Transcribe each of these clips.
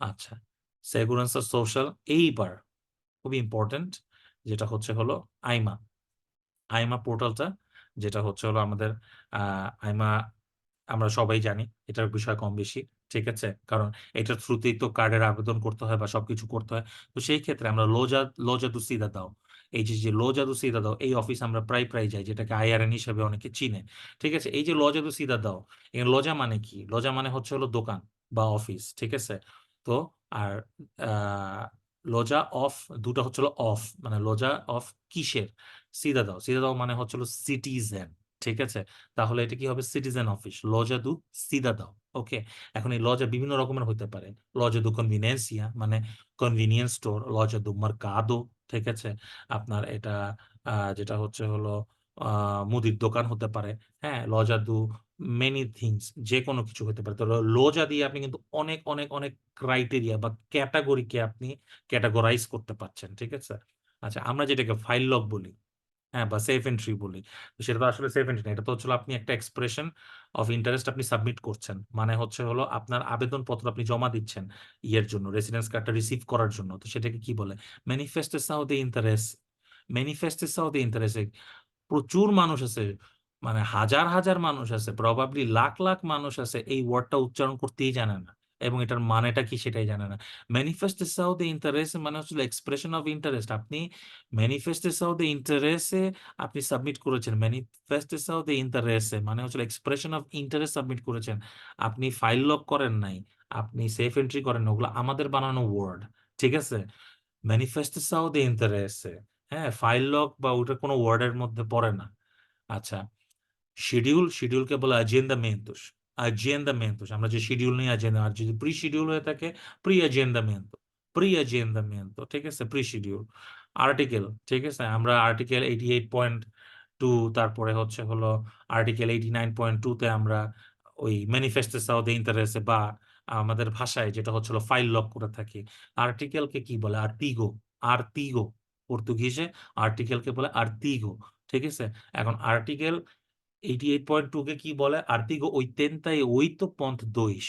আচ্ছা। সেগুরেন্সা সোশ্যাল এইবার খুবই ইম্পোর্টেন্ট যেটা হচ্ছে হলো আইমা। আইমা পোর্টালটা যেটা হচ্ছে হলো আমাদের আইমা আমরা সবাই জানি এটার বিষয় কম বেশি। ঠিক আছে? কারণ এটার থ্রুতেই তো কার্ডের আবেদন করতে হয় বা সবকিছু করতে হয়। তো সেই ক্ষেত্রে আমরা লোজা লোজা দু সিদাদাও এই যে, যে লোজা দু সিদাদাও এই অফিস আমরা প্রায়, প্রায় যাই যেটাকে আইআরএন হিসেবে অনেকে চিনে। ঠিক আছে? এই যে লোজা দু সিদাদাও এ লোজা মানে কি? লজা মানে হচ্ছে হলো দোকান বা অফিস। ঠিক আছে? তো আর লোজা অফ ২ টা হচ্ছে অফ মানে লোজা অফ কিসের? সিদাদাও। সিদাদাও মানে হচ্ছে হলো সিটিজেন। ঠিক আছে? তাহলে এটা কি হবে? Citizen office. লোজা দু সিদাদাও। ওকে? এখন এই লজা বিভিন্ন রকমের হতে পারে। লজা দু কনভিনিয়েন্সিয়া মানে কনভিনিয়েন্স স্টোর, লজা দু মার্কাদো। ঠিক আছে? আপনার এটা যেটা হচ্ছে হলো মুদির দোকান হতে পারে। হ্যাঁ? লজা দু মেনি থিংস যেকোনো কিছু হতে পারে। তো লো লোজা দিয়ে আপনি কিন্তু অনেক, অনেক, অনেক ক্রাইটেরিয়া বা ক্যাটেগরি কে আপনি ক্যাটেগরাইজ করতে পারছেন। ঠিক আছে? আচ্ছা আমরা যেটাকে ফাইল লক বলি। হ্যাঁ? বা সেফ এন্ট্রি বলি। তো সেটা তো আসলে সেফ এন্ট্রি না। এটা তো হচ্ছে আপনি একটা এক্সপ্রেশন অফ ইন্টারেস্ট আপনি সাবমিট করছেন। মানে হচ্ছে হলো আপনার আবেদনপত্র আপনি জমা দিচ্ছেন ইয়ের জন্য রেসিডেন্স কার্ডটা রিসিভ করার জন্য। তো সেটাকে কি বলে? ম্যানিফেস্টেসাও de ইন্টারেস ম্যানিফেস্টেসাও de ইন্টারেসে প্রচুর মানুষ আছে। মানে হাজার, হাজার মানুষ আছে। প্রবাবলি লাখ, লাখ মানুষ আছে এই ওয়ার্ডটা উচ্চারণ করতেই জানে না। এবং এটার মানেটা কি সেটাই জানে না। ম্যানিফেস্টেসাও de ইন্টারেস মানে হচ্ছিল এক্সপ্রেশন অফ ইন্টারেস্ট। আপনি ম্যানিফেস্টেসাও de ইন্টারেসে আপনি সাবমিট করেছেন। ম্যানিফেস্টেসাও de ইন্টারেসে মানে হচ্ছিল এক্সপ্রেশন অফ ইন্টারেস্ট সাবমিট করেছেন। আপনি ফাইল লক করেন নাই। আপনি সেফ এন্ট্রি করেন। ওগুলো আমাদের বানানো ওয়ার্ড। ঠিক আছে? ম্যানিফেস্টেসাও de ইন্টারেসে হ্যাঁ? ফাইল লক বা ওটা কোনো ওয়ার্ডের মধ্যে পড়ে না। আচ্ছা। শিডিউল, শিডিউলকে বলে agendamentos agendamentos আমরা যে শিডিউল নিয়ে আজেন্ডা আর যদি প্রি শিডিউল হয়ে থাকে প্রি agendamento প্রি agendamento ঠিক আছে? Pre schedule. আর্টিকেল ঠিক আছে? আমরা আর্টিকেল 88.2 তারপরে হচ্ছে হলো আর্টিকেল 89.2 তে আমরা ওই ম্যানিফেস্টেসাও de ইন্টারেসে বা আমাদের ভাষায় যেটা হচ্ছে হলো ফাইল লক করে থাকি। আর্টিকেলকে কি বলে? আর্তিগো, আর্তিগো পর্তুগিজে আর্টিকেলকে বলে আর্তিগো। ঠিক আছে? এখন আর্টিকেল 88.2 কে কি বলে? আর্তিগো 88.2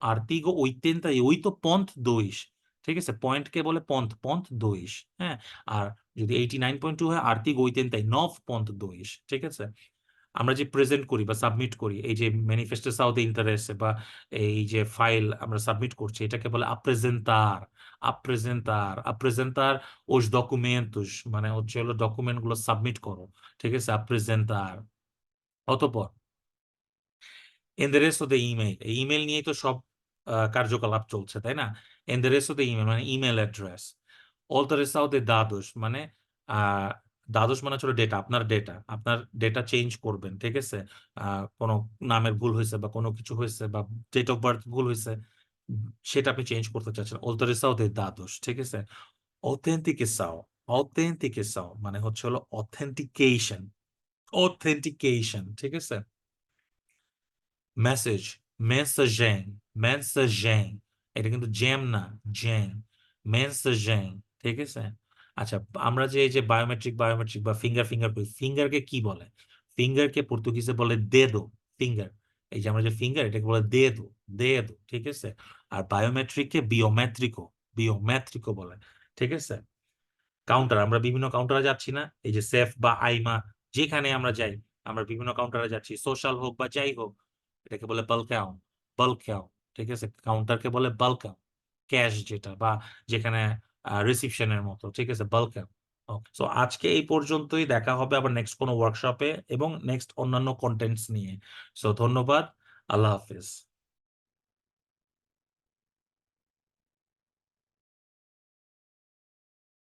আর্তিগো 88.2 ঠিক আছে? পয়েন্টকে বলে পন্থ, পন্থ 2 হ্যাঁ? আর যদি 89.2 হয় আর্তিগো 89.2 ঠিক আছে? আমরা যে প্রেজেন্ট করি বা সাবমিট করি এই যে ম্যানিফেস্টেসাও সাউথ ইন্টারেসে বা এই যে ফাইল আমরা সাবমিট করছি এটাকে বলে apresentar, apresentar, apresentar os documentos মানে হচ্ছে হলো ডকুমেন্টগুলো সাবমিট করো। ঠিক আছে? apresentar অতঃপর endereço de ইমেইল। এই ইমেইল নিয়েই তো সব কার্যকলাপ চলছে, তাই না? endereço de ইমেইল মানে email address. All de dados of a দাদোস মানে হচ্ছে হলো ডেটা, আপনার ডেটা। আপনার ডেটা চেঞ্জ করবেন। ঠিক আছে? কোন নামের ভুল হয়েছে বা কোনো কিছু হয়েছে বা ডেট অফ বার্থ ভুল হয়েছে সেটা আপনি চেঞ্জ করতে চাচ্ছেন। alteração de dados ঠিক আছে? autenticação, autenticação মানে হচ্ছে হলো authentication, authentication ঠিক আছে? মেসেজ, mensagem, mensagem এটা কিন্তু জ্যাম না, জ্যাম। mensagem ঠিক আছে? আচ্ছা আমরা যে এই যে বায়োমেট্রিক, বায়োমেট্রিক বা ফিঙ্গার, ফিঙ্গার ফিঙ্গারকে কি বলে? ফিঙ্গারকে পর্তুগিজে বলে দেদো ফিঙ্গার। এই যে আমরা যে ফিঙ্গার এটাকে বলে dedo, dedo ঠিক আছে? আর বায়োমেট্রিককে biométrico, biométrico বলে। ঠিক আছে? কাউন্টার আমরা বিভিন্ন কাউন্টারে যাচ্ছি না? এই যে সেফ বা আইমা যেখানে আমরা যাই, আমরা বিভিন্ন কাউন্টারে যাচ্ছি। সোশ্যাল হোক বা যাই হোক, এটাকে বলে balcão, balcão ঠিক আছে? কাউন্টারকে বলে balcão ক্যাশ যেটা বা যেখানে আ রিসিপশন এর মতো। ঠিক আছে? ওকে। সো আজকে এই পর্যন্তই। দেখা হবে আবার নেক্সট কোন ওয়ার্কশপে এবং নেক্সট অন্যান্য কন্টেন্টস নিয়ে। সো ধন্যবাদ। আল্লাহ হাফেজ।